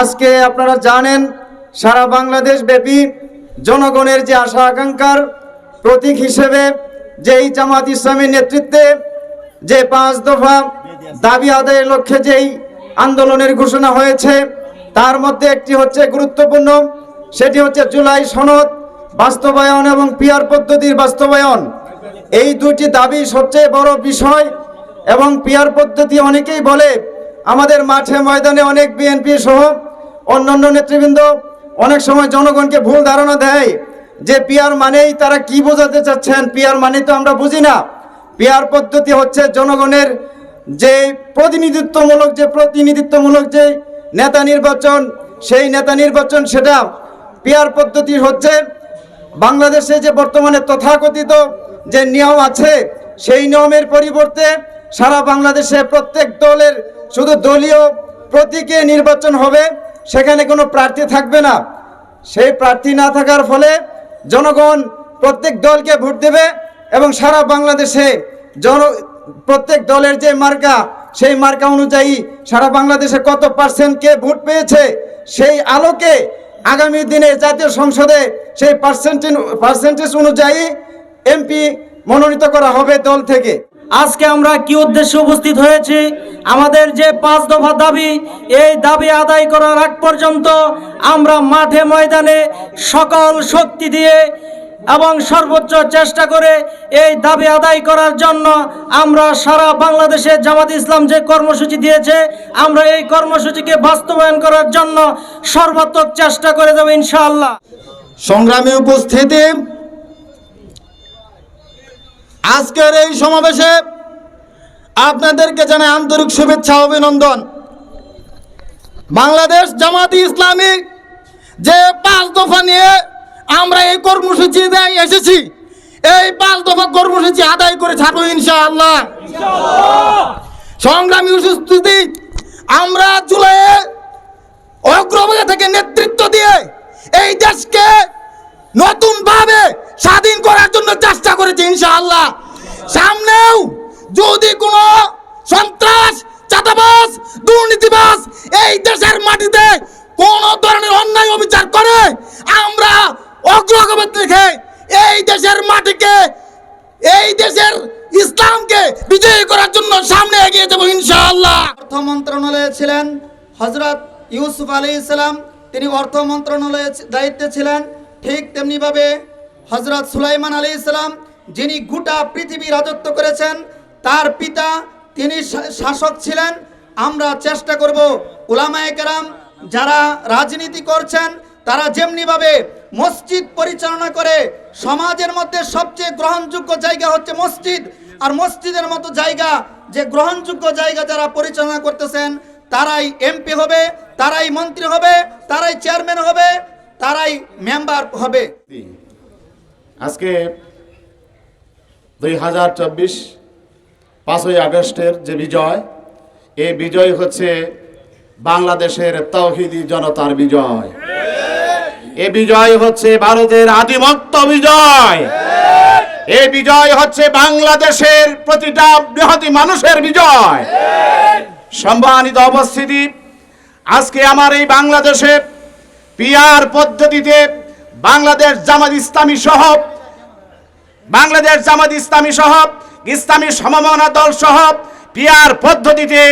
আজকে আপনারা জানেন, সারা বাংলাদেশ ব্যাপী জনগণের যে আশা আকাঙ্ক্ষার প্রতীক হিসেবে যেই জামাত ইসলামীর নেতৃত্বে যে পাঁচ দফা দাবি আদায়ের লক্ষ্যে যেই আন্দোলনের ঘোষণা হয়েছে, তার মধ্যে একটি হচ্ছে গুরুত্বপূর্ণ, সেটি হচ্ছে জুলাই সনদ, বাস্তবায়ন এবং পিয়ার পদ্ধতির বাস্তবায়ন। এই দুটি দাবি সবচেয়ে বড় বিষয় এবং পিয়ার পদ্ধতি অনেকেই বলে আমাদের মাঠে ময়দানে অনেক বিএনপি সহ অন্যান্য নেতৃবৃন্দ অনেক সময় জনগণকে ভুল ধারণা দেয় যে পিয়ার মানেই তারা কি বোঝাতে চাচ্ছেন? পিয়ার মানে তো আমরা বুঝি না। পিয়ার পদ্ধতি হচ্ছে জনগণের যে প্রতিনিধিত্বমূলক যে প্রতিনিধিত্বমূলক যে নেতা নির্বাচন, সেই নেতা নির্বাচন সেটা পিয়ার পদ্ধতি হচ্ছে বাংলাদেশে যে বর্তমানে তথাকথিত যে নিয়ম আছে, সেই নিয়মের পরিবর্তে সারা বাংলাদেশে প্রত্যেক দলের শুধু দলীয় প্রতীকে নির্বাচন হবে, সেখানে কোনো প্রার্থী থাকবে না। সেই প্রার্থী না থাকার ফলে জনগণ প্রত্যেক দলকে ভোট দেবে এবং সারা বাংলাদেশে জন, প্রত্যেক দলের যে মার্কা, সেই মার্কা অনুযায়ী সারা বাংলাদেশে কত পার্সেন্ট কে ভোট পেয়েছে, সেই আলোকে আগামী দিনে জাতীয় সংসদে সেই পার্সেন্টেজ পার্সেন্টেজ অনুযায়ী এমপি মনোনীত করা হবে দল থেকে। আজকে আমরা কি উদ্দেশ্যে উপস্থিত হয়েছি? আমাদের যে পাঁচ দফা দাবি, এই দাবি আদায় করার আগ পর্যন্ত আমরা মাঠে ময়দানে সকল শক্তি দিয়ে এবং সর্বোচ্চ চেষ্টা করে এই দাবি আদায় করার জন্য আমরা সারা বাংলাদেশে জামাত ইসলাম যে কর্মসূচি দিয়েছে, আমরা এই কর্মসূচিকে বাস্তবায়ন করার জন্য সর্বাত্মক চেষ্টা করে দেবো ইনশাআল্লাহ। সংগ্রামে উপস্থিতি আজকের এই সমাবেশে আপনাদেরকে জানাই আন্তরিক শুভেচ্ছা, অভিনন্দন। বাংলাদেশ জামাতি ইসলামী যে পাঁচ দফা নিয়ে আমরা এই কর্মসূচি দেয় এসেছি, এই পাঁচ দফা কর্মসূচি আদায় করে ছাড়বো ইনশাআল্লাহ। সংগ্রামী উপস্থিতি আমরা জুলাইয়ে অগ্রভাগে থেকে নেতৃত্ব দিয়ে এই দেশকে নতুন ভাবে স্বাধীন করার জন্য চেষ্টা করেছে ইনশাআল্লাহ। সামনেও যদি কোনো সন্ত্রাস চাতাবাস দুর্নীতিবাস এই দেশের মাটিতে কোন ধরনের অন্যায় অবিচার করে, আমরা অগ্রগতি থেকে এই দেশের মাটিকে, এই দেশের ইসলামকে বিজয়ী করার জন্য সামনে এগিয়ে যাব ইনশাআল্লাহ। অর্থ মন্ত্রণালয়ে ছিলেন হজরত ইউসুফ আলী ইসলাম তিনি অর্থ মন্ত্রণালয়ের দায়িত্বে ছিলেন। ঠিক তেমনিভাবে হজরত সুলাইমান আলী ইসলাম যিনি গোটা পৃথিবী রাজত্ব করেছেন, তার পিতা তিনি শাসক ছিলেন। আমরা চেষ্টা করব উলামায়ে কেরাম যারা রাজনীতি করছেন, তারা যেমনিভাবে মসজিদ পরিচালনা করে, সমাজের মধ্যে সবচেয়ে গ্রহণযোগ্য জায়গা হচ্ছে মসজিদ। আর মসজিদের মতো জায়গা, যে গ্রহণযোগ্য জায়গা যারা পরিচালনা করতেছেন, তারাই এমপি হবে, তারাই মন্ত্রী হবে, তারাই চেয়ারম্যান হবে তারাই মেম্বার হবে। আজকে দুই হাজার চব্বিশ পাঁচই আগস্টের যে বিজয়, এই বিজয় হচ্ছে বাংলাদেশের তৌহিদি জনতার বিজয়। এ বিজয় হচ্ছে ভারতের আধিমত্য বিজয়। এ বিজয় হচ্ছে বাংলাদেশের প্রতিটা বৃহতি মানুষের বিজয়। সম্মানিত অবস্থিতি আজকে আমার এই বাংলাদেশে পিয়ার পদ্ধতিতে বাংলাদেশ জামাত ইসলামী সহ, বাংলাদেশ জামাত ইসলামী সহ, ইসলামী সমমনা দল সহ পিয়ার পদ্ধতিতে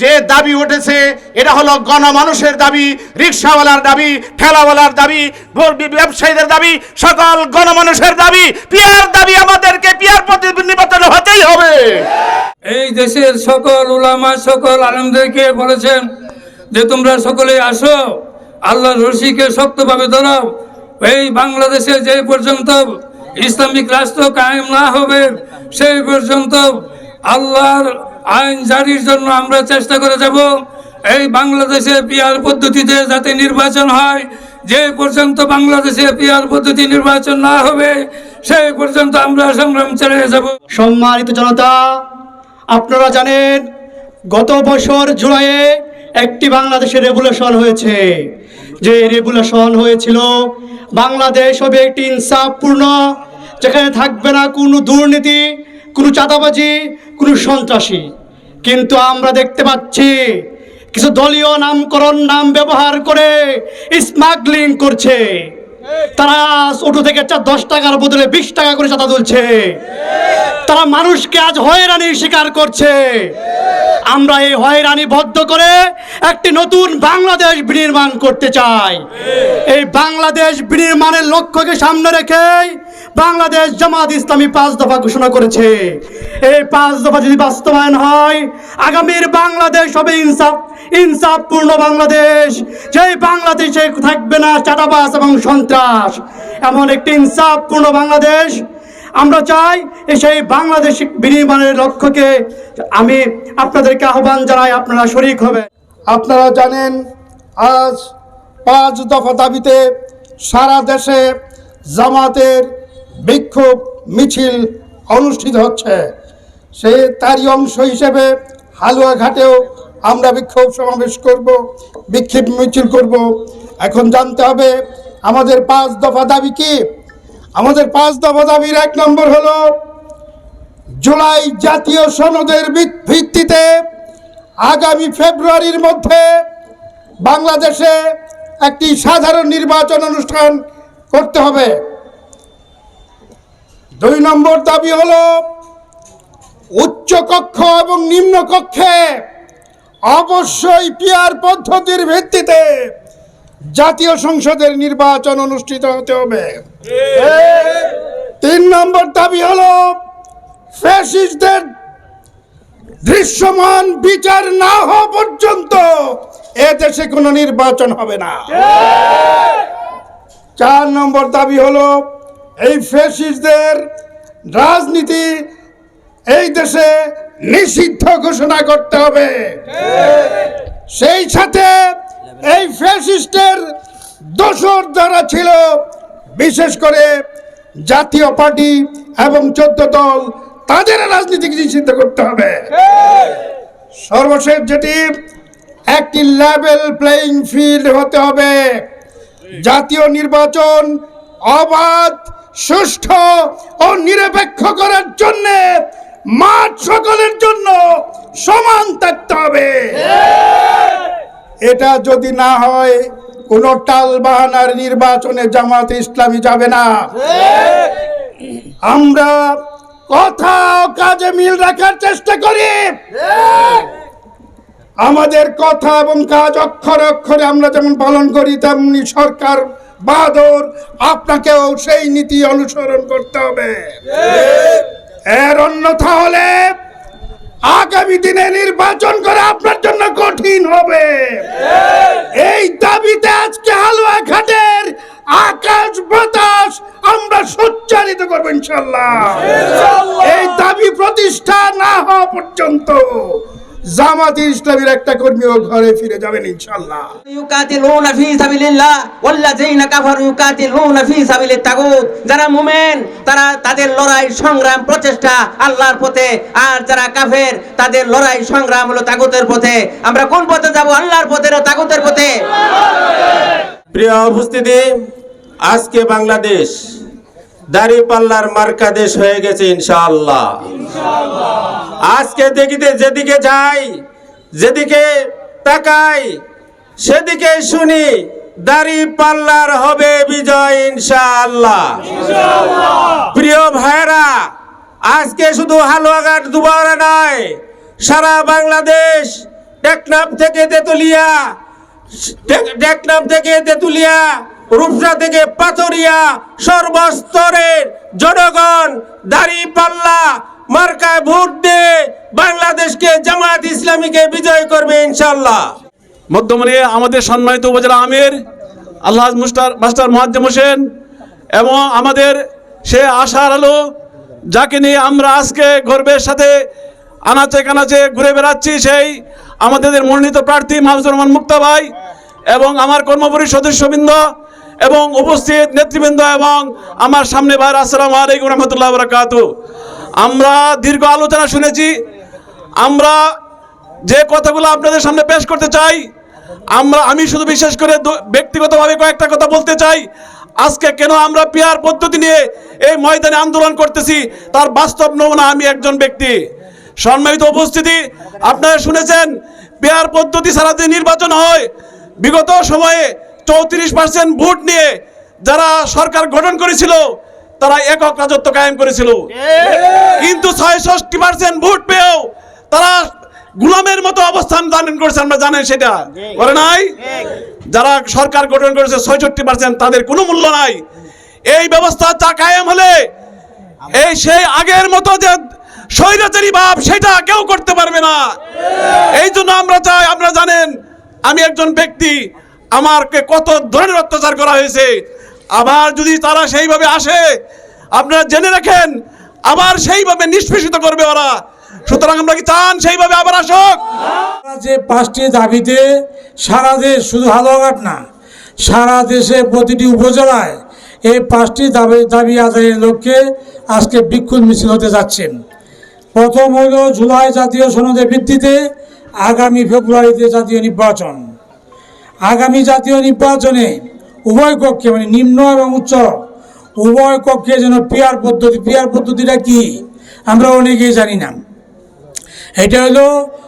যে দাবি উঠেছে, এটা হলো গণমানুষের দাবি, রিক্সাওয়ালার দাবি, ঠেলাওয়ালার দাবি ব্যবসায়ীদের দাবি, সকল গণমানুষের দাবি, পিয়ার দাবি আমাদেরকে পিয়ার নির্বাচন হতেই হবে। এই দেশের সকল উলামা, সকল আলমদেরকে বলেছেন যে তোমরা সকলে আসো। আল্লাহর রশিকে শক্তভাবে ধরাও। এই বাংলাদেশে যে পর্যন্ত ইসলামিক রাষ্ট্র কায়েম না হবে, সেই পর্যন্ত আল্লাহর আইন জারির জন্য আমরা চেষ্টা করে যাব। এই বাংলাদেশে পিয়ার পদ্ধতিতে যাতে নির্বাচন হয়, যে পর্যন্ত বাংলাদেশে পিয়ার পদ্ধতি নির্বাচন না হবে, সেই পর্যন্ত আমরা সংগ্রাম চালিয়ে যাব। সম্মানিত জনতা, আপনারা জানেন, গত বছর জুলাইয়ে একটি বাংলাদেশের রেভুলেশন হয়েছে। যে রেগুলেশন হয়েছিল, বাংলাদেশ হবে একটি ইনসাফপূর্ণ, যেখানে থাকবে না কোনো দুর্নীতি, কোনো চাঁদাবাজি, কোনো সন্ত্রাসী। কিন্তু আমরা দেখতে পাচ্ছি, কিছু দলীয় নামকরণ, নাম ব্যবহার করে স্মাগলিং করছে। তারা অটো থেকে দশ টাকার বদলে বিশ টাকা করে চাঁদা তুলছে। তারা মানুষকে আজ হয়রানির শিকার করছে। আমরা এই হয়রানি বদ্ধ করে একটি নতুন বাংলাদেশ বিনির্মাণ করতে চাই। এই বাংলাদেশ বিনির্মাণের লক্ষ্যকে সামনে রেখে বাংলাদেশ জামাত ইসলামী পাঁচ দফা ঘোষণা করেছে। এই পাঁচ দফা যদি বাস্তবায়ন হয়, আগামীর বাংলাদেশ হবে ইনসাফ, ইনসাফপূর্ণ বাংলাদেশ। যেই বাংলাদেশে থাকবে না চাটাবাস এবং সন্ত্রাস, এমন একটি ইনসাফপূর্ণ বাংলাদেশ। আমরা চাই সেই বাংলাদেশ বিনির্মাণের লক্ষ্যকে আমি আপনাদেরকে আহ্বান জানাই, আপনারা শরিক হবেন। আপনারা জানেন, আজ পাঁচ দফা দাবিতে সারা দেশে জামাতের বিক্ষোভ মিছিল অনুষ্ঠিত হচ্ছে। সে তারই অংশ হিসেবে হালুয়াঘাটেও আমরা বিক্ষোভ সমাবেশ করব, বিক্ষোভ মিছিল করব। এখন জানতে হবে, আমাদের পাঁচ দফা দাবি কি? আমাদের পাঁচ দফা দাবির এক নম্বর হলো, জুলাই জাতীয় সনদের ভিত্তিতে আগামী ফেব্রুয়ারির মধ্যে বাংলাদেশে একটি সাধারণ নির্বাচন অনুষ্ঠান করতে হবে। দুই নম্বর দাবি হল, উচ্চ কক্ষ এবং নিম্ন কক্ষে অবশ্যই পিয়ার পদ্ধতির ভিত্তিতে জাতীয় সংসদের নির্বাচন অনুষ্ঠিত হতে হবে। তিন নম্বর দাবি হল, ফ্যাসিস্টদের দৃশ্যমান বিচার না হওয়া পর্যন্ত এ দেশে কোনো নির্বাচন হবে না। চার নম্বর দাবি হলো এই ফ্যাসিস্টদের রাজনীতি এই দেশে নিষিদ্ধ ঘোষণা করতে হবে। সেই সাথে এই ফ্যাসিস্টের দোসর যারা ছিল, বিশেষ করে জাতীয় পার্টি এবং চোদ্দ দল, তাদের রাজনীতিকে নিষিদ্ধ করতে হবে। সর্বশেষ যেটি, একটি লেভেল প্লেইং ফিল্ড হতে হবে। জাতীয় নির্বাচন অবাধ সুষ্ঠু ও নিরপেক্ষ করার জন্য মাঠ সকলের জন্য সমান থাকতে হবে। এটা যদি না হয়, কোন টাল বাহানার নির্বাচনে জামাত ইসলামী যাবে না। আমরা কথা কাজে মিল রাখার চেষ্টা করি। আমাদের কথা এবং কাজ অক্ষরে অক্ষরে আমরা যেমন পালন করি, তেমনি সরকার বাদর আপনাকেও সেই নীতি অনুসরণ করতে হবে। এর অন্যথা হলে আগামী দিনে নির্বাচন করা আপনার জন্য কঠিন হবে। এই দাবিতে আজকে হালুয়া ঘাটের আকাশ বাতাস আমরা সচ্চারিত করব ইনশাল্লাহ। এই দাবি প্রতিষ্ঠা না হওয়া পর্যন্ত জামাত ইসলামের একটা কর্মীও ঘরে ফিরে যাবেন ইনশাল্লাহ ইউকাতিলুনা ফি সাবিলিল্লাহ ওয়াল্লাযিনা কাফারু ইউকাতিলুনা ফি সাবিলিত তাগুত। যারা মুমিন তারা তাদের লড়াই সংগ্রাম প্রচেষ্টা আল্লাহর পথে। আর যারা কাফের তাদের লড়াই সংগ্রাম হলো তাগুতের পথে। আমরা কোন পথে যাব? আল্লাহর পথে না তাগুতের পথে? প্রিয় উপস্থিতি আজকে বাংলাদেশ দাড়ি পাল্লার মার্কা দেশ হয়ে গেছে ইনশাআল্লাহ। আজকে দেখিতে যেদিকে যাই, যেদিকে তাকাই, সেদিকে শুনি দাড়ি পাল্লার হবে বিজয় ইনশাআল্লাহ। প্রিয় ভাইরা আজকে শুধু হালুয়াঘাট দুবারে নয়, সারা বাংলাদেশ টেকনাফ থেকে তেতুলিয়া টেক- টেকনাফ থেকে তেতুলিয়া রূপসা থেকে পাথরিয়া সর্বস্তরের জনগণ দাড়ি পাল্লা মার্কায় ভোট দিয়ে বাংলাদেশকে জামাত ইসলামীকে বিজয় করবে ইনশাল্লাহ মধ্যমণি, আমাদের সম্মানিত উপজেলা আমির, আল্লাহ মুস্টার মাস্টার মোয়াজ্জেম হোসেন এবং আমাদের সে আশার আলো, যাকে নিয়ে আমরা আজকে গর্বের সাথে আনাচে কানাচে ঘুরে বেড়াচ্ছি সেই আমাদের মনোনীত প্রার্থী মাহমুদুর রহমান মুক্তা ভাই এবং আমার কর্মপরি সদস্যবৃন্দ এবং উপস্থিত নেতৃবৃন্দ এবং আমার সামনে ভাই আসসালামু আলাইকুম রহমতুল্লাহ বরাকাতু। আমরা দীর্ঘ আলোচনা শুনেছি। আমরা যে কথাগুলো আপনাদের সামনে পেশ করতে চাই, আমরা, আমি শুধু বিশেষ করে ব্যক্তিগতভাবে কয়েকটা কথা বলতে চাই। আজকে কেন আমরা পিয়ার পদ্ধতি নিয়ে এই ময়দানে আন্দোলন করতেছি, তার বাস্তব নমুনা আমি একজন ব্যক্তি। সম্মানিত উপস্থিতি, আপনারা শুনেছেন, পেয়ার পদ্ধতি ছাড়া যে নির্বাচন হয়। বিগত সময়ে চৌত্রিশ পার্সেন্ট ভোট নিয়ে যারা সরকার গঠন করেছিল, তারা একক রাজত্ব কায়েম করেছিল। কিন্তু ছয়ষট্টি পার্সেন্ট ভোট পেয়েও তারা গুলামের মতো অবস্থান ধারণ করেছে আমরা জানেন সেটা। করে নাই? যারা সরকার গঠন করেছে, ছয়ষট্টি পার্সেন্ট তাদের কোনো মূল্য নাই। এই ব্যবস্থা চা কায়েম হলে এই সেই আগের মতো যে স্বৈরাচারী ভাব, সেটা কেউ করতে পারবে না। এই জন্য আমরা চাই, আপনারা জানেন, আমি একজন ব্যক্তি আমারকে কত ধরনের অত্যাচার করা হয়েছে? আবার যদি তারা সেইভাবে আসে, আপনারা জেনে রাখেন, আবার সেইভাবে নিষ্পেষিত করবে ওরা। সুতরাং আমরা কি চান সেইভাবে আবার আসুক? যে পাঁচটি দাবিতে সারা দেশ শুধু হালুয়াঘাট না, সারা দেশে প্রতিটি উপজেলায় এই পাঁচটি দাবি দাবি আদায়ের লক্ষ্যে আজকে বিক্ষুণ মিছিল হতে যাচ্ছেন প্রথম হইল জুলাই জাতীয় সনদের ভিত্তিতে আগামী ফেব্রুয়ারিতে জাতীয় নির্বাচন। আগামী জাতীয় নির্বাচনে উভয় কক্ষে মানে নিম্ন এবং উচ্চ উভয় কক্ষে যেন পিয়ার পদ্ধতি, পিয়ার পদ্ধতিটা কি? আমরা অনেকেই জানি না। এটা হলো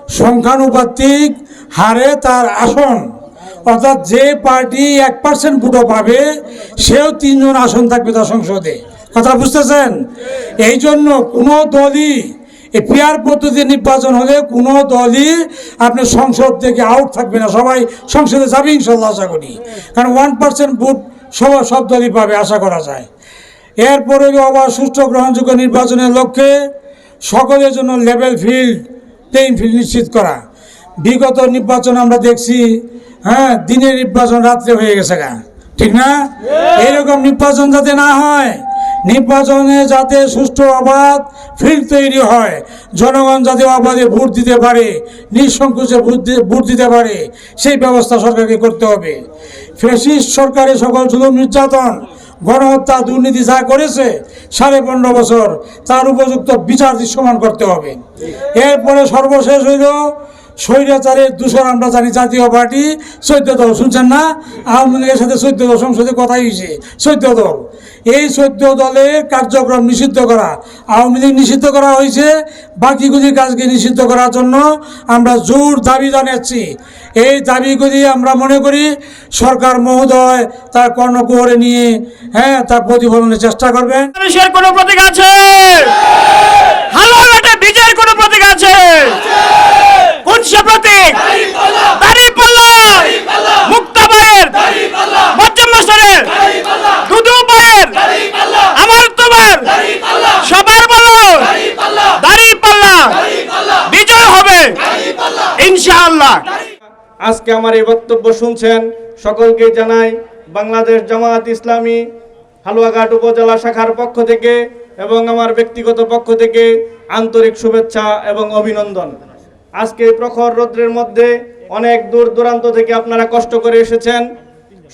সংখ্যানুপাতিক হারে তার আসন। অর্থাৎ যে পার্টি এক পার্সেন্ট ভোটও পাবে, সেও তিনজন আসন থাকবে তার সংসদে। কথা বুঝতেছেন? এই জন্য কোনো দলই এই পিয়ার পদ্ধতি নির্বাচন হলে কোনো দলই আপনার সংসদ থেকে আউট থাকবে না। সবাই সংসদে যাবে ইনশাল্লাহ আশা করি। কারণ ওয়ান পার্সেন্ট ভোট সবাই সব দলই পাবে আশা করা যায়। এরপরে আবার সুষ্ঠু গ্রহণযোগ্য নির্বাচনের লক্ষ্যে সকলের জন্য লেভেল ফিল্ড প্লেইং ফিল্ড নিশ্চিত করা। বিগত নির্বাচন আমরা দেখছি হ্যাঁ দিনের নির্বাচন রাত্রে হয়ে গেছে গা। ঠিক না? এরকম নির্বাচন যাতে না হয় নির্বাচনে যাতে সুষ্ঠু অবাধ ফিল্ড তৈরি হয়, জনগণ যাতে অবাধে ভোট দিতে পারে, নিঃসংকোচে ভোট দিতে পারে, সেই ব্যবস্থা সরকারকে করতে হবে। ফেসিস্ট সরকারের সকল জুলুম নির্যাতন, গণহত্যা, দুর্নীতি যা করেছে, সাড়ে পনেরো বছর তার উপযুক্ত বিচার দৃশ্যমান করতে হবে। এরপরে সর্বশেষ হইল স্বৈরাচারের দূষণ আমরা জানি জাতীয় পার্টি চৈদ্দ দল, শুনছেন না? আওয়ামী লীগের সাথে চৈদ্দ দল সংসদে কথা হয়েছে চৈদ্দ দল। এই চৈদ্দ দলের কার্যক্রম নিষিদ্ধ করা, আওয়ামী লীগ নিষিদ্ধ করা হয়েছে বাকিগুলি কাজকে নিষিদ্ধ করার জন্য আমরা জোর দাবি জানাচ্ছি। এই দাবিগুলি আমরা মনে করি সরকার মহোদয় তার কর্ণকুহরে নিয়ে হ্যাঁ তার প্রতিফলনের চেষ্টা করবেন। কোনো প্রতীক আছে হালুয়াঘাটে বিজয়ের কোনো প্রতীক আছে কোন সে প্রতীক দাঁড়িপাল্লা মুক্তাবাইয়ের বচ্চন মাস্টারের দুদু ভাইয়ের আমার তোমার সবার বলো দাঁড়িপাল্লা বিজয় হবে আজকে আমার এই বক্তব্য শুনছেন সকলকে জানাই বাংলাদেশ জামায়াত ইসলামী হালুয়াঘাট উপজেলা শাখার পক্ষ থেকে এবং আমার ব্যক্তিগত পক্ষ থেকে আন্তরিক শুভেচ্ছা এবং অভিনন্দন। আজকে প্রখর রৌদ্রের মধ্যে অনেক দূর দূরান্ত থেকে আপনারা কষ্ট করে এসেছেন।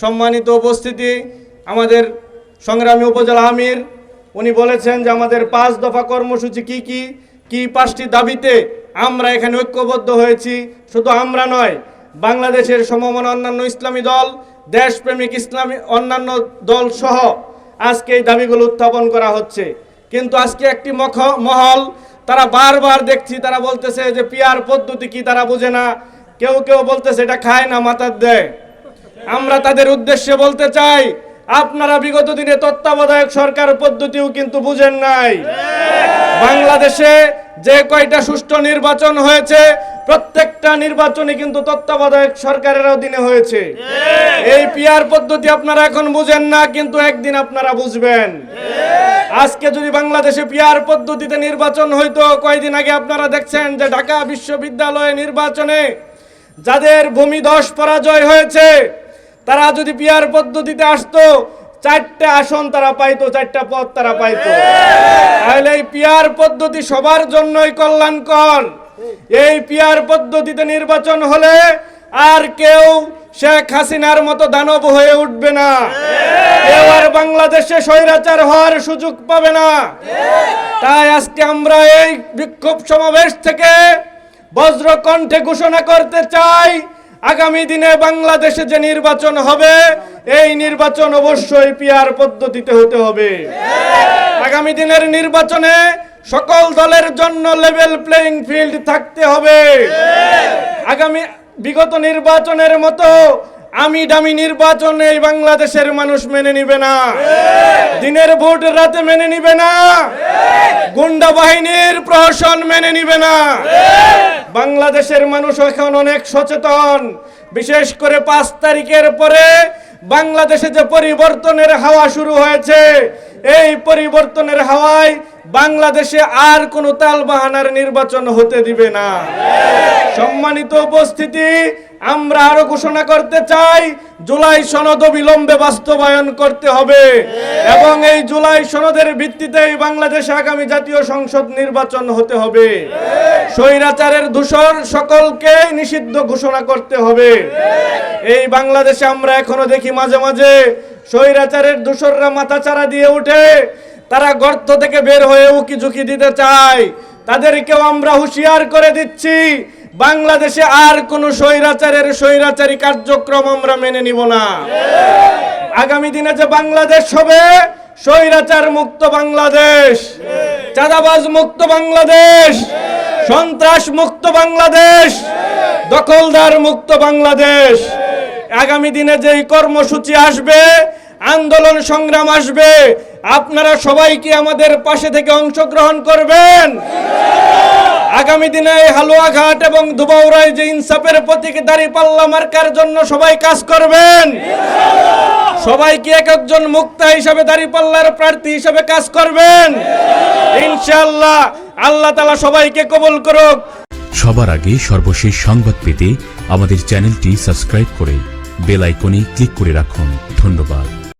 সম্মানিত উপস্থিতি, আমাদের সংগ্রামী উপজেলা আমির, উনি বলেছেন যে আমাদের পাঁচ দফা কর্মসূচি কি কি? কি পাঁচটি দাবিতে আমরা এখানে ঐক্যবদ্ধ হয়েছি, শুধু আমরা নয়, বাংলাদেশের সমমন অন্যান্য ইসলামী দল, দেশপ্রেমিক ইসলামী অন্যান্য দল সহ আজকে এই দাবিগুলো উত্থাপন করা হচ্ছে। কিন্তু আজকে একটি মখ, মহল, তারা বারবার দেখছি, তারা বলতেছে যে পিয়ার পদ্ধতি কি তারা বোঝে না। কেউ কেউ বলতেছে এটা খায় না মাথার দেয়। আমরা তাদের উদ্দেশ্যে বলতে চাই আপনারা বিগত দিনে তত্ত্বাবধায়ক সরকার পদ্ধতিও কিন্তু বুঝেন নাই। বাংলাদেশে যে কয়টা সুষ্ঠু নির্বাচন হয়েছে, প্রত্যেকটা নির্বাচনে কিন্তু তত্ত্বাবধায়ক সরকারের অধীনে হয়েছে। এই পিয়ার পদ্ধতি আপনারা এখন বুঝেন না, কিন্তু একদিন আপনারা বুঝবেন। আজকে যদি বাংলাদেশে পিয়ার পদ্ধতিতে নির্বাচন হইতো, কয়দিন আগে আপনারা দেখছেন যে ঢাকা বিশ্ববিদ্যালয়ে নির্বাচনে যাদের ভূমিধস পরাজয় হয়েছে তারা যদি পিয়ার পদ্ধতিতে আসতো, চারটে আসন তারা পাইতো, চারটা পদ তারা পাইতো। তাহলে এই পিয়ার পদ্ধতি সবার জন্যই কল্যাণকর। এই পিয়ার পদ্ধতিতে নির্বাচন হলে আর কেউ শেখ হাসিনার মতো দানব হয়ে উঠবে না। কেউ আর বাংলাদেশে স্বৈরাচার হওয়ার সুযোগ পাবে না। তাই আজকে আমরা এই বিক্ষোভ সমাবেশ থেকে বজ্রকণ্ঠে ঘোষণা করতে চাই আগামী দিনে বাংলাদেশে যে নির্বাচন হবে, এই নির্বাচন অবশ্যই পিয়ার পদ্ধতিতে হতে হবে। আগামী দিনের নির্বাচনে সকল দলের জন্য লেভেল প্লেইং ফিল্ড থাকতে হবে। আগামী, বিগত নির্বাচনের মতো আমি দামি নির্বাচন এই বাংলাদেশের মানুষ মেনে নিবে না। দিনের ভোট রাতে মেনে নিবে না। গুন্ডা বাহিনীর প্রহসন মেনে নিবে না। বাংলাদেশের মানুষ এখন অনেক সচেতন। বিশেষ করে পাঁচ তারিখের পরে বাংলাদেশে যে পরিবর্তনের হাওয়া শুরু হয়েছে, এই পরিবর্তনের হাওয়ায় বাংলাদেশে আর কোনো তালবাহানার নির্বাচন হতে দিবে না। সম্মানিত উপস্থিতি, আমরা আরও ঘোষণা করতে চাই, জুলাই সনদ বিলম্বে বাস্তবায়ন করতে হবে। এবং এই জুলাই সনদের ভিত্তিতেই বাংলাদেশে আগামী জাতীয় সংসদ নির্বাচন হতে হবে। স্বৈরাচারের দূষণ সকলকে নিষিদ্ধ ঘোষণা করতে হবে। এই বাংলাদেশে আমরা এখনও দেখি মাঝে মাঝে স্বৈরাচারের দূষররা মাথা চারা দিয়ে উঠে তারা গর্ত থেকে বের হয়ে উকি ঝুঁকি দিতে চায়। তাদেরকেও আমরা হুঁশিয়ার করে দিচ্ছি, বাংলাদেশে আর কোন স্বৈরাচারের স্বৈরাচারী কার্যক্রম আমরা মেনে নিব না। আগামী দিনে যে বাংলাদেশ হবে, স্বৈরাচার মুক্ত বাংলাদেশ, চাঁদাবাজ মুক্ত বাংলাদেশ, সন্ত্রাস মুক্ত বাংলাদেশ, দখলদার মুক্ত বাংলাদেশ। আগামী দিনে যেই কর্মসূচি আসবে, আন্দোলন সংগ্রাম আসবে আপনারা সবাই কি আমাদের পাশে থেকে অংশগ্রহণ করবেন? আগামী দিনে এই হালুয়াঘাট এবং দুবাউরায় যে ইনসাফের প্রতীক দাড়ি পাল্লা মার্কার জন্য সবাই কাজ করবেন। সবাই কি এক একজন মুক্তা হিসাবে দাড়ি পাল্লার প্রার্থী হিসাবে কাজ করবেন? ইনশাআল্লাহ, আল্লাহ তালা সবাইকে কবুল করুক। সবার আগে সর্বশেষ সংবাদ পেতে আমাদের চ্যানেলটি সাবস্ক্রাইব করে বেল আইকনে ক্লিক করে রাখুন। ধন্যবাদ।